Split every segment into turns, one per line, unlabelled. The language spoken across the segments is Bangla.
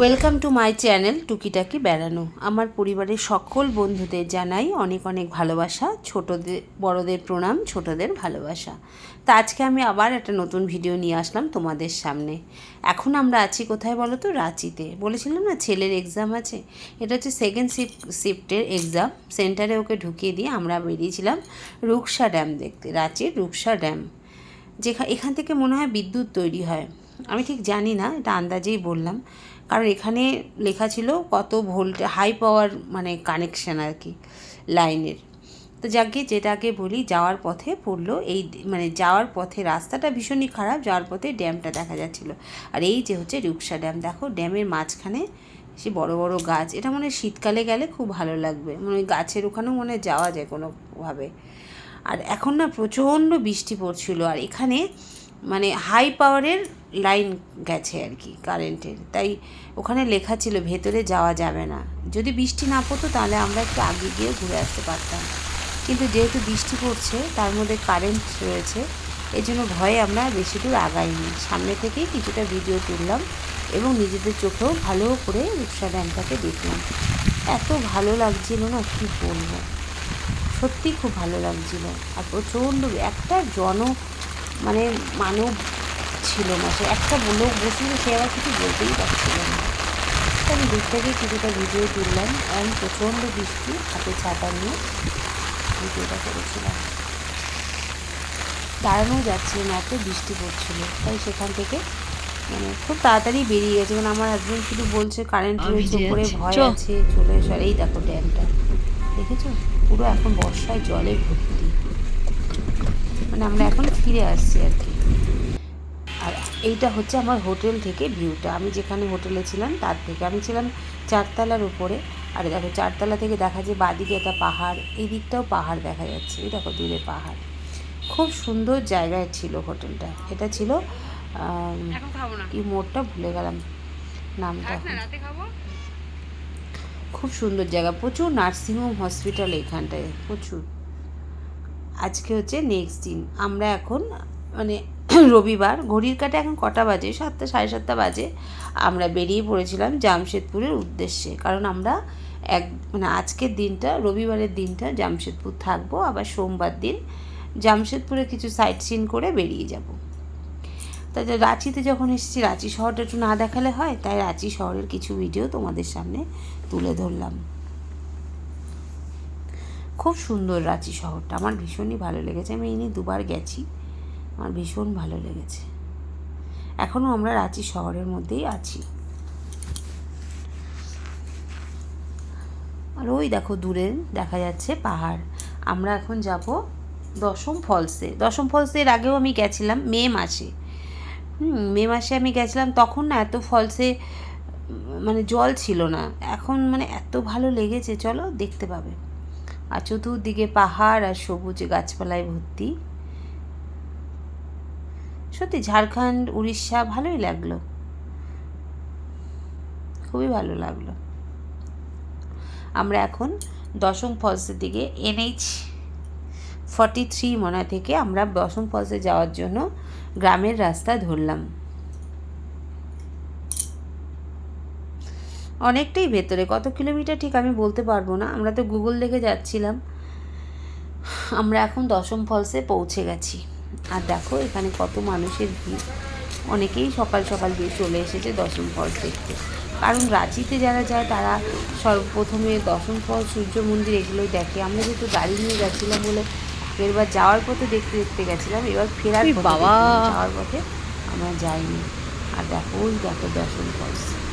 ওয়েলকাম টু মাই চ্যানেল টুকিটাকি বেড়ানো। আমার পরিবারের সকল বন্ধুদের জানাই অনেক অনেক ভালোবাসা, ছোটদের, বড়দের প্রণাম, ছোটদের ভালোবাসা। তা আজকে আমি আবার একটা নতুন ভিডিও নিয়ে আসলাম তোমাদের সামনে। এখন আমরা আছি কোথায় বলো তো? রাঁচিতে। বলেছিলাম না, ছেলের এক্সাম আছে। এটা হচ্ছে সেকেন্ড শিফট শিফটের এক্সাম সেন্টারে ওকে ঢুকিয়ে দিয়ে আমরা বেরিয়েছিলাম রুকসা ড্যাম দেখতে, রাঁচির রুকসা ড্যাম যেখা, এখান থেকে মনে হয় বিদ্যুৎ তৈরি হয়। আমি ঠিক জানি না, এটা আন্দাজেই বললাম। কারণ এখানে লেখা ছিল কত ভোল্ট হাই পাওয়ার মানে কানেকশান আর কি লাইনের তো যাকে যেটাকে বলি, যাওয়ার পথে পড়ল, এই মানে যাওয়ার পথে রাস্তাটা ভীষণই খারাপ, যাওয়ার পথে ড্যামটা দেখা যাচ্ছিল। আর এই যে হচ্ছে রুকসা ড্যাম দেখো ড্যামের মাঝখানে সে বড় বড় গাছ, এটা মনে শীতকালে গেলে খুব ভালো লাগবে। মানে গাছের ওখানেও মনে যাওয়া যায় কোনোভাবে। আর এখন না প্রচণ্ড বৃষ্টি পড়ছিল, আর এখানে মানে হাই পাওয়ারের লাইন গেছে আর কি কারেন্টের তাই ওখানে লেখা ছিল, ভেতরে যাওয়া যাবে না। যদি বৃষ্টি না পড়তো, তাহলে আমরা একটু আগে গিয়ে ঘুরে আসতে পারতাম। কিন্তু যেহেতু বৃষ্টি পড়ছে, তার মধ্যে কারেন্ট রয়েছে এই জন্য ভয়ে আমরা বেশি দূর আগাইনি। সামনে থেকেই কিছুটা ভিডিও তুললাম এবং নিজেদের চোখেও ভালো করে রূপসা ড্যামটাকে দেখলাম। এত ভালো লাগছিল না, কী বলব? সত্যি খুব ভালো লাগছিল। আর প্রচণ্ড একটা জন মানে মানব ছিল না। সে একটা লোক বসেছিল সে আবার কিছু বলতেই পারছিল না। আমি দূর থেকে কিছুটা ভিডিও তুললাম আমি প্রচণ্ড বৃষ্টি হাতে ছাতা নিয়ে ভিডিওটা করেছিলাম। দাঁড়ানো যাচ্ছিল না এত বৃষ্টি পড়ছিল। তাই সেখান থেকে মানে খুব তাড়াতাড়ি বেরিয়ে গেছে। মানে আমার হাজব্যান্ড শুধু বলছে কারেন্ট রয়েছে উপরে ভয় আছে চলে এসো। এই দেখো ড্যামটা। দেখেছ? পুরো এখন বর্ষায় জলে ভর্তি। মানে আমরা এখন ফিরে আসছি আর কি। আর এইটা হচ্ছে আমার হোটেল থেকে ভিউটা। আমি যেখানে হোটেলে ছিলাম তার থেকে আমি ছিলাম চারতলার উপরে। আর দেখো চারতলা থেকে দেখা যায় বাদিকে একটা পাহাড় এই দিকটাও পাহাড় দেখা যাচ্ছে। এই দেখো দূরে পাহাড়। খুব সুন্দর জায়গায় ছিল হোটেলটা। এটা ছিল কি মোড়টা ভুলে গেলাম নামটা। খুব সুন্দর জায়গা। প্রচুর নার্সিংহোম হসপিটাল এখানটায়। প্রচুর। আজকে হচ্ছে নেক্সট দিন। আমরা এখন মানে রবিবার, ঘড়ির কাটে এখন কটা বাজে? সাতটা, সাড়ে সাতটা বাজে। আমরা বেরিয়ে পড়েছিলাম জামশেদপুরের উদ্দেশ্যে। কারণ আমরা এক মানে আজকের দিনটা, রবিবারের দিনটা জামশেদপুর থাকব। আবার সোমবার দিন জামশেদপুরে কিছু সাইট সিন করে বেরিয়ে যাব। তাই তো রাঁচিতে যখন এসেছি, রাঁচি শহরটা একটু না দেখালে হয়? তাই রাঁচি শহরের কিছু ভিডিও তোমাদের সামনে তুলে ধরলাম। খুব সুন্দর রাঁচি শহরটা। আমার ভীষণই ভালো লেগেছে। আমি এই নিয়ে দুবার গেছি। আমার ভীষণ ভালো লেগেছে। এখনও আমরা রাঁচি শহরের মধ্যেই আছি। আর ওই দেখো দূরে দেখা যাচ্ছে পাহাড়। আমরা এখন যাব দশম ফলসে। দশম ফলসে এর আগেও আমি গেছিলাম মে মাসে। মে মাসে আমি গেছিলাম। তখন না এত ফলসে মানে জল ছিল না। এখন মানে এত ভালো লেগেছে। চলো দেখতে পাবে। আর চতুর্দিকে পাহাড় আর সবুজ গাছপালায় ভর্তি। সত্যি ঝাড়খণ্ড, উড়িষ্যা ভালোই লাগল। খুবই ভালো লাগল। আমরা এখন দশম ফলসের দিকে, এনএইচ ফর্টি থ্রি মনে থেকে আমরা দশম ফলসে যাওয়ার জন্য গ্রামের রাস্তা ধরলাম। অনেকটাই ভেতরে কত কিলোমিটার ঠিক আমি বলতে পারব না। আমরা তো গুগল দেখে যাচ্ছিলাম। আমরা এখন দশম ফলসে পৌঁছে গেছি। আর দেখো এখানে কত মানুষের ভিড়। অনেকেই সকাল সকাল দিয়ে চলে এসেছে দশম ফলস দেখতে। কারণ রাঁচিতে যারা যায় তারা সর্বপ্রথমে দশম ফল সূর্য মন্দির এগুলোই দেখে। আমরা যেহেতু গাড়ি নিয়ে গেছিলাম বলে এবার যাওয়ার পথে দেখতে দেখতে গেছিলাম এবার ফেরার
বাবা!
যাওয়ার পথে আমরা যাইনি। আর দেখো ওই দেখো দশম ফলস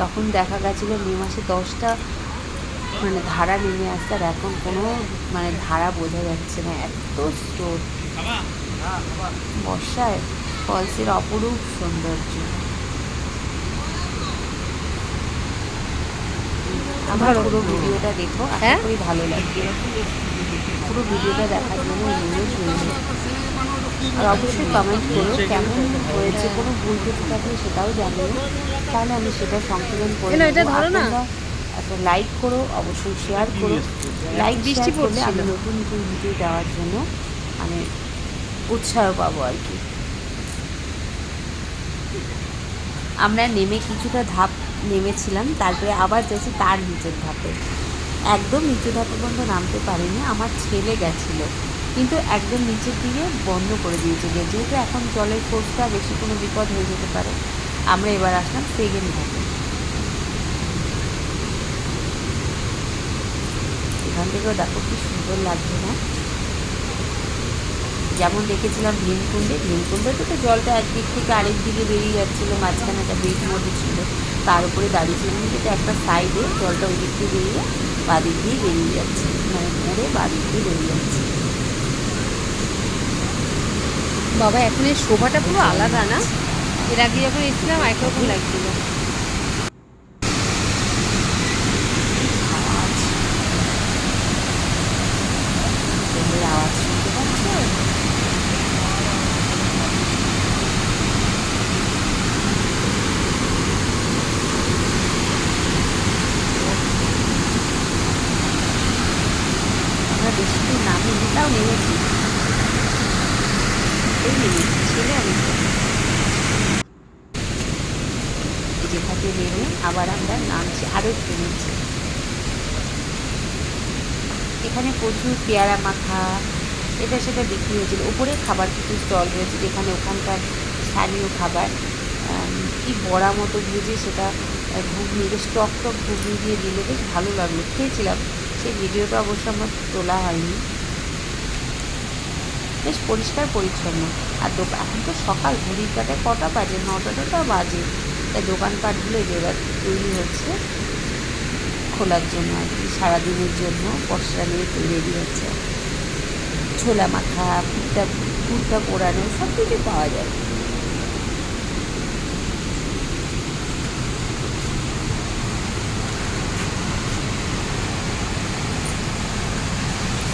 তখন দেখা গেছিল মে মাসে দশটা মানে ধারা নেমে আসছে আর এখন কোনো মানে ধারা বোঝা যাচ্ছে না এত স্রোত। বর্ষায় ফলসের অপরূপ সৌন্দর্য। আমার পুরো ভিডিওটা দেখো আশা
হ্যাঁ?
করি ভালো লাগবে। পুরো ভিডিওটা দেখার জন্য অনুরোধ রইল আর অবশ্যই কমেন্ট করো কেমন হয়েছে কোনো ভুল কিছু থাকলে সেটাও জানিও। তাহলে আমি সেটা সংশোধন করে একটা লাইক করো অবশ্যই শেয়ার করো। লাইক
বৃষ্টি
করলে আমি নতুন নতুন ভিডিও দেওয়ার জন্য মানে উৎসাহ পাবো আর কি। আমরা নেমে কিছুটা ধাপ নেমেছিলাম তারপরে আবার যাচ্ছি তার নিচের ধাপে। একদম নিচু ধাপে পর্যন্ত নামতে পারিনি আমার ছেলে গেছিল। কিন্তু একদম নিচের দিকে বন্ধ করে দিয়েছে গেট যেহেতু এখন জলের ফোর্সটা বেশি কোনো বিপদ হয়ে যেতে পারে, আমরা এবার আসলাম সেকেন্ড ধাপে। এখান থেকেও দেখো কি সুন্দর লাগছে না? যেমন দেখেছিলাম ভীমকুণ্ডে ভীমকুণ্ডে তো জলটা একদিক থেকে আরেক দিকে বেরিয়ে যাচ্ছিল, মাঝখানে একটা বেড মতো ছিল। তার উপরে দাঁড়িয়েছিলাম কিন্তু একটা সাইডে জলটা ওই দিক দিয়ে বেরিয়ে বাদিক দিয়ে বেরিয়ে যাচ্ছে মানে পড়ে বাদিক দিয়ে বেরিয়ে যাচ্ছে।
বাবা এখন এই শোভাটা পুরো আলাদা না? এর আগে যখন এসেছিলাম একরকম লাগছিল
আওয়াজ ট্রেনের আওয়াজ শুনতে পাচ্ছ আমরা বেশি দূর নামিনি তাও নেমেছি এই নেমেছি ছেলে আমি যেখান থেকে নেমে আবার আমরা নামছি আরও একটু নিচে এখানে প্রচুর পেয়ারা মাখা, এটা সেটা বিক্রি হয়েছিল। উপরে খাবার কিছু স্টল রয়েছে যেখানে ওখানকার স্থানীয় খাবার কি বড়া মতো ভেজে সেটা ঘুগনি বেশ টক ঘুগনি দিয়ে দিল বেশ ভালো লাগল। খেয়েছিলাম, সেই ভিডিওটা অবশ্য আমার তোলা হয়নি। বেশ পরিষ্কার পরিচ্ছন্ন। আর দোকান এখন তো সকাল, ঘড়ির কাটায় কটা বাজে? নটা টটা বাজে। তাই দোকানপাটগুলো এবার তৈরি হচ্ছে। খোলার জন্য আর কি, সারাদিনের জন্য পশরা নিয়ে তৈরি হচ্ছে। ছোলা মাখা ফুটটা ফুটটা পোড়ানো, সব কিছু পাওয়া যায়।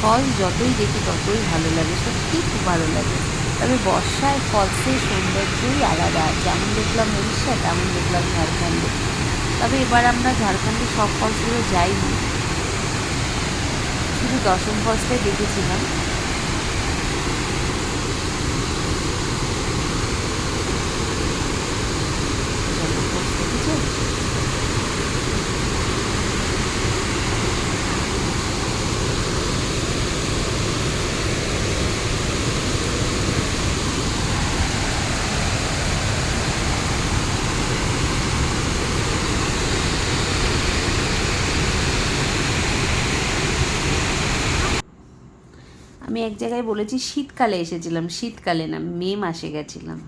ফল যতই দেখি ততই ভালো লাগে, সত্যিই খুব ভালো লাগে। তবে বর্ষায় ফলসের সৌন্দর্যই আলাদা। যেমন দেখলাম উড়িষ্যা, তেমন দেখলাম ঝাড়খণ্ডে। তবে এবার আমরা ঝাড়খণ্ডে সব ফলসগুলো যাইনি। শুধু দশম ফলসটাই দেখেছিলাম দশম ফলস দেখেছ? আমি এক জায়গায় বলেছি শীতকালে এসেছিলাম শীতকালে না মে মাসে গেছিলাম।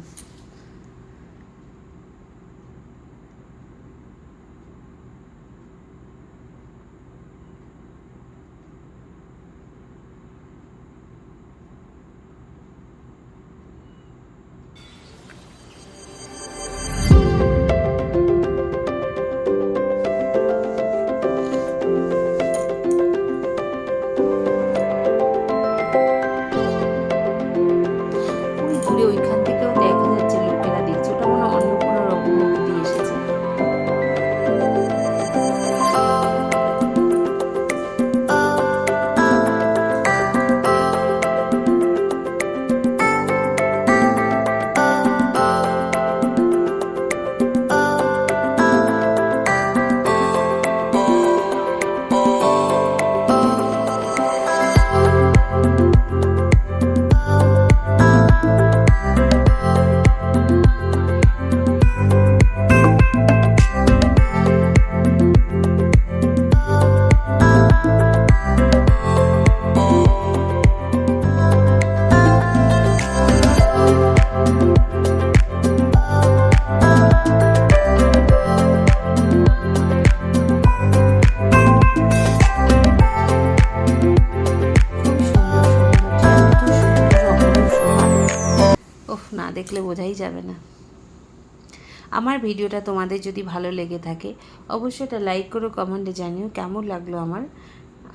আমার ভিডিওটা তোমাদের যদি ভালো লেগে থাকে, অবশ্যই এটা লাইক করো কমেন্টে জানিও কেমন লাগল আমার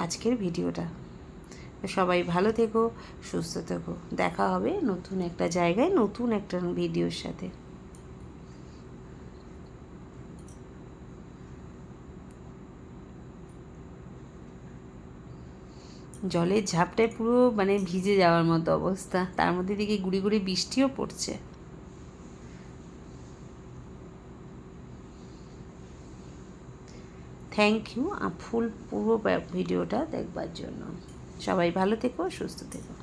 আজকের ভিডিওটা। সবাই ভালো থেকো, সুস্থ থেকো। দেখা হবে নতুন একটা জায়গায়, নতুন একটা ভিডিওর সাথে। জলের ঝাপটায় পুরো মানে ভিজে যাওয়ার মতো অবস্থা। তার মধ্যে দিকে গুড়ি গুড়ি বৃষ্টিও পড়ছে। থ্যাংক ইউ ফুল পুরো ভিডিওটা দেখবার জন্য। সবাই ভালো থেকো সুস্থ থেকো।